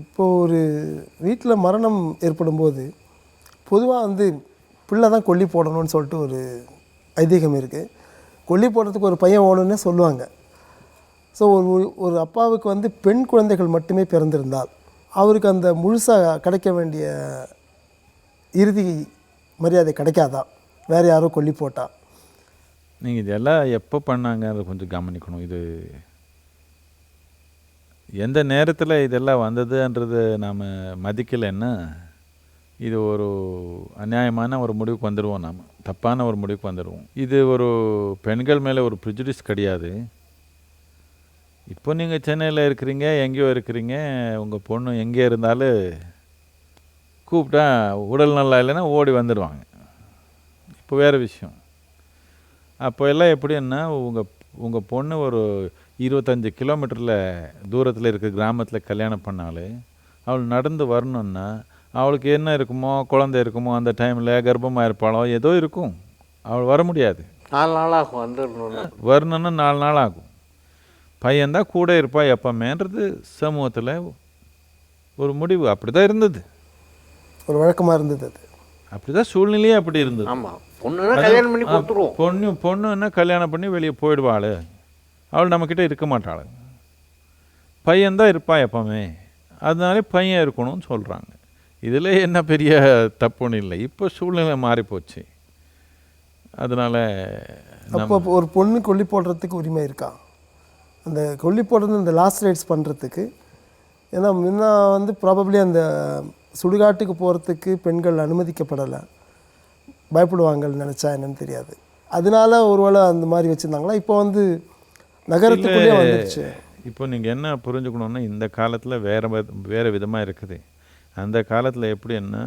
இப்போ ஒரு வீட்டில் மரணம் ஏற்படும் போது பொதுவாக வந்து பிள்ளை தான் கொல்லி போடணும்னு சொல்லிட்டு ஒரு ஐதீகம் இருக்குது கொல்லி போடுறதுக்கு ஒரு பையன் ஓணுன்னே சொல்லுவாங்க. ஸோ ஒரு ஒரு அப்பாவுக்கு வந்து பெண் குழந்தைகள் மட்டுமே பிறந்திருந்தால் அவருக்கு அந்த முழுசாக கிடைக்க வேண்டிய இறுதி மரியாதை கிடைக்காதா? வேறு யாரோ கொல்லி போட்டால் நீங்கள் இதெல்லாம் எப்போ பண்ணாங்க? அதை கொஞ்சம் கவனிக்கணும். இது எந்த நேரத்தில் இதெல்லாம் வந்ததுன்றது நாம் மதிக்கலைன்னா இது ஒரு அநியாயமான ஒரு முடிவுக்கு வந்துடுவோம் நாம். தப்பான ஒரு முடிவுக்கு வந்துடுவோம் இது ஒரு பெண்கள் மேலே ஒரு ப்ரிஜுடிஸ் கிடையாது. இப்போ நீங்கள் சென்னையில் இருக்கிறீங்க எங்கேயோ இருக்கிறீங்க உங்கள் பொண்ணு எங்கே இருந்தாலும் கூப்பிட்டா உடல் நல்லா இல்லைன்னா ஓடி வந்துடுவாங்க இப்போ வேறு விஷயம். அப்போ எல்லாம் எப்படின்னா உங்கள் உங்கள் பொண்ணு ஒரு இருபத்தஞ்சி கிலோமீட்டரில் தூரத்தில் இருக்க கிராமத்தில் கல்யாணம் பண்ணாலே அவள் நடந்து வரணுன்னா அவளுக்கு என்ன இருக்குமோ குழந்தை இருக்குமோ அந்த டைமில் கர்ப்பமாக இருப்பாளோ ஏதோ இருக்கும். அவள் வர முடியாது. நாலு நாளாகும் வந்துடணும்னு. வரணுன்னா நாலு நாள் ஆகும் பையன்தான் கூட இருப்பா எப்பமேன்றது சமூகத்தில் ஒரு முடிவு. அப்படி தான் இருந்தது. ஒரு வழக்கமாக இருந்தது அது. அப்படி தான் சூழ்நிலையே அப்படி இருந்தது. ஆமாம் பொண்ணுன்னா கல்யாணம் பண்ணி கொடுத்துருவோம். பொண்ணு பொண்ணுன்னா கல்யாணம் பண்ணி வெளியே போயிடுவாள். அவள் நம்மக்கிட்ட இருக்க மாட்டாள். பையன்தான் இருப்பா எப்பவுமே. அதனாலே பையன் இருக்கணும்னு சொல்கிறாங்க இதில் என்ன பெரிய தப்புன்னு இல்லை. இப்போ சூழ்நிலை மாறி போச்சு அதனால் அப்போ ஒரு பொண்ணு கொல்லி போடுறதுக்கு உரிமை இருக்கா? அந்த கொல்லி போடுறது இந்த லாஸ்ட் ரைட்ஸ் பண்ணுறதுக்கு ஏன்னா முன்ன வந்து ப்ராபப்ளி அந்த சுடுகாட்டுக்கு போகிறதுக்கு பெண்கள் அனுமதிக்கப்படலை. பயப்படுவாங்கன்னு நினச்சா என்னன்னு தெரியாது. அதனால ஒருவேளை அந்த மாதிரி வச்சுருந்தாங்களா? இப்போ வந்து நகரத்துக்குள்ளேயே வந்துருச்சு. இப்போ நீங்கள் என்ன புரிஞ்சுக்கணுன்னா இந்த காலத்தில் வேறு வேறு விதமாக இருக்குது. அந்த காலத்தில் எப்படின்னா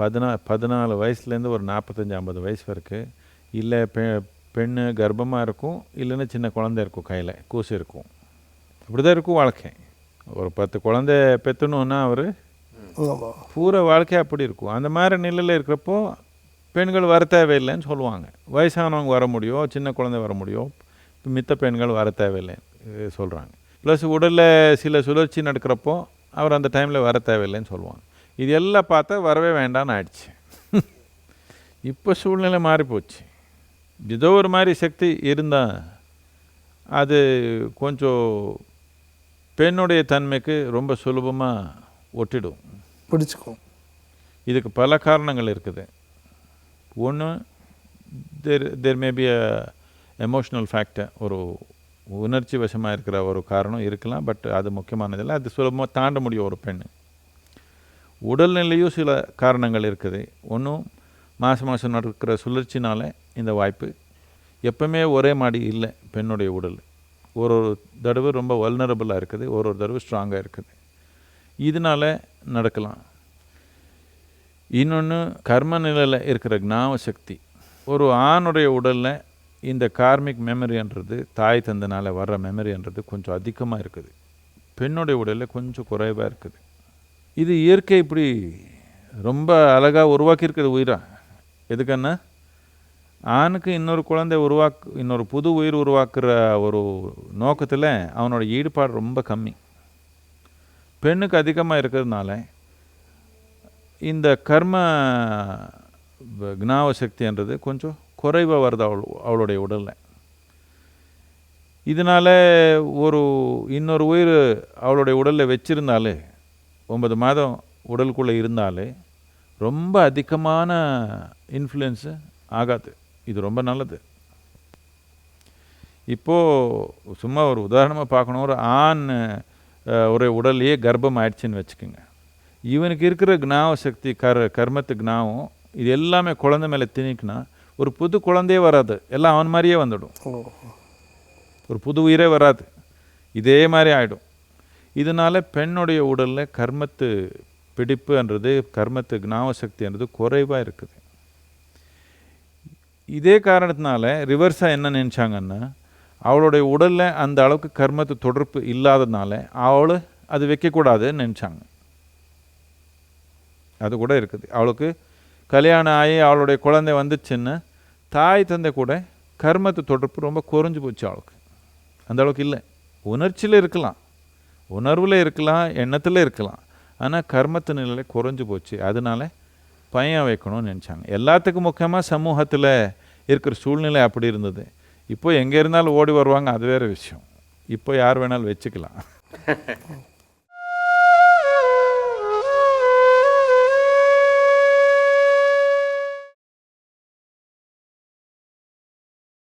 பதினா பதினாலு வயசுலேருந்து ஒரு நாற்பத்தஞ்சு ஐம்பது வயசு வரைக்கும் இல்லை பெ பெண்ணு கர்ப்பமாக இருக்கும் இல்லைன்னா சின்ன குழந்தை இருக்கும் கையில் கூசு இருக்கும். அப்படி தான் இருக்கும் வாழ்க்கை. ஒரு பத்து குழந்தை பெற்றணுன்னா அவர் பூரா வாழ்க்கை அப்படி இருக்கும். அந்த மாதிரி நிலையில் இருக்கிறப்போ பெண்கள் வர தேவையில்லைன்னு சொல்லுவாங்க. வயசானவங்க வர முடியும் சின்ன குழந்தை வர முடியும். மித்த பெண்கள் வர தேவையில்லைன்னு சொல்கிறாங்க ப்ளஸ் உடலில் சில சுழற்சி நடக்கிறப்போ அவர் அந்த டைமில் வர தேவையில்லைன்னு சொல்லுவாங்க. இது எல்லாம் பார்த்தா வரவே வேண்டாம்னு ஆயிடுச்சு. இப்போ சூழ்நிலை மாறி போச்சு ஏதோ ஒரு மாதிரி சக்தி இருந்தால் அது கொஞ்சம் பெண்ணுடைய தன்மைக்கு ரொம்ப சுலபமாக ஒட்டிடும். பிடிச்சிக்கும். இதுக்கு பல காரணங்கள் இருக்குது. ஒன்று there there maybe uh emotional factor ஒரு உணர்ச்சி வசமாக இருக்கிற ஒரு காரணம் இருக்கலாம் பட் அது முக்கியமானதில்லை. அது சுலபமாக தாண்ட முடியும் ஒரு பெண் உடல்நிலையும் சில காரணங்கள் இருக்குது. ஒன்றும் மாதம் மாதம் நடக்கிற சுழற்சினால் இந்த வாய்ப்பு எப்பவுமே ஒரே மாடி இல்லை பெண்ணுடைய உடல். ஒரு ஒரு தடவை ரொம்ப வல்னரபுளாக இருக்குது ஒரு ஒரு தடவை ஸ்ட்ராங்காக இருக்குது. இதனால நடக்கலாம். இன்னொன்று கர்ம நிலையில் இருக்கிற ஞாபக சக்தி. ஒரு ஆணுடைய உடலில் இந்த கார்மிக் மெமரின்றது தாய் தந்தனால் வர்ற மெமரின்றது கொஞ்சம் அதிகமாக இருக்குது. பெண்ணுடைய உடலில் கொஞ்சம் குறைவாக இருக்குது. இது இயற்கை இப்படி ரொம்ப அழகாக உருவாக்கியிருக்குது உயிராக எதுக்குன்னா ஆணுக்கு இன்னொரு குழந்தை உருவாக்கு இன்னொரு புது உயிர் உருவாக்குற ஒரு நோக்கத்தில் அவனோட ஈடுபாடு ரொம்ப கம்மி. பெண்ணுக்கு அதிகமாக இருக்கிறதுனால இந்த கர்ம ஞாபக சக்தின்றது கொஞ்சம் குறைவாக வருது அவள் அவளுடைய உடலில் இதனால் ஒரு இன்னொரு உயிர் அவளுடைய உடலில் வச்சிருந்தாலே ஒன்பது மாதம் உடலுக்குள்ளே இருந்தாலே ரொம்ப அதிகமான இன்ஃப்ளூயன்ஸு ஆகாது. இது ரொம்ப நல்லது. இப்போது சும்மா ஒரு உதாரணமாக பார்க்கணும். ஒரு ஆண் ஒரு உடல்லையே கர்ப்பம் ஆயிடுச்சுன்னு வச்சுக்கோங்க. இவனுக்கு இருக்கிற ஞாபக சக்தி கர் கர்மத்து ஞாபகம் இது எல்லாமே குழந்தை மேலே திணிக்கினா ஒரு புது குழந்தையே வராது. எல்லாம் அவன் மாதிரியே வந்துடும். ஒரு புது உயிரே வராது. இதே மாதிரி ஆகிடும் இதனால் பெண்ணுடைய உடலில் கர்மத்து பிடிப்புன்றது கர்மத்து ஞாபகசக்தின்றது குறைவாக இருக்குது. இதே காரணத்தினால ரிவர்ஸாக என்ன நினச்சாங்கன்னா அவளுடைய உடலில் அந்த அளவுக்கு கர்மத்து தொடர்பு இல்லாததுனால அவள் அது வைக்கக்கூடாதுன்னு நினச்சாங்க. அது கூட இருக்குது. அவளுக்கு கல்யாணம் ஆகி அவளுடைய குழந்தை வந்துச்சுன்னு தாய் தந்தை கூட கர்மத்து தொடர்பு ரொம்ப குறைஞ்சி போச்சு அவளுக்கு. அந்த அளவுக்கு இல்லை. உணர்ச்சியில் இருக்கலாம். உணர்வில் இருக்கலாம் எண்ணத்தில் இருக்கலாம். ஆனால் கர்மத்து நிலை குறைஞ்சு போச்சு. அதனால பையன் வைக்கணும்னு நினச்சாங்க. எல்லாத்துக்கும் முக்கியமாக சமூகத்தில் இருக்கிற சூழ்நிலை அப்படி இருந்தது. இப்போ எங்கே இருந்தாலும் ஓடி வருவாங்க அது வேறு விஷயம். இப்போ யார் வேணாலும் வச்சுக்கலாம்.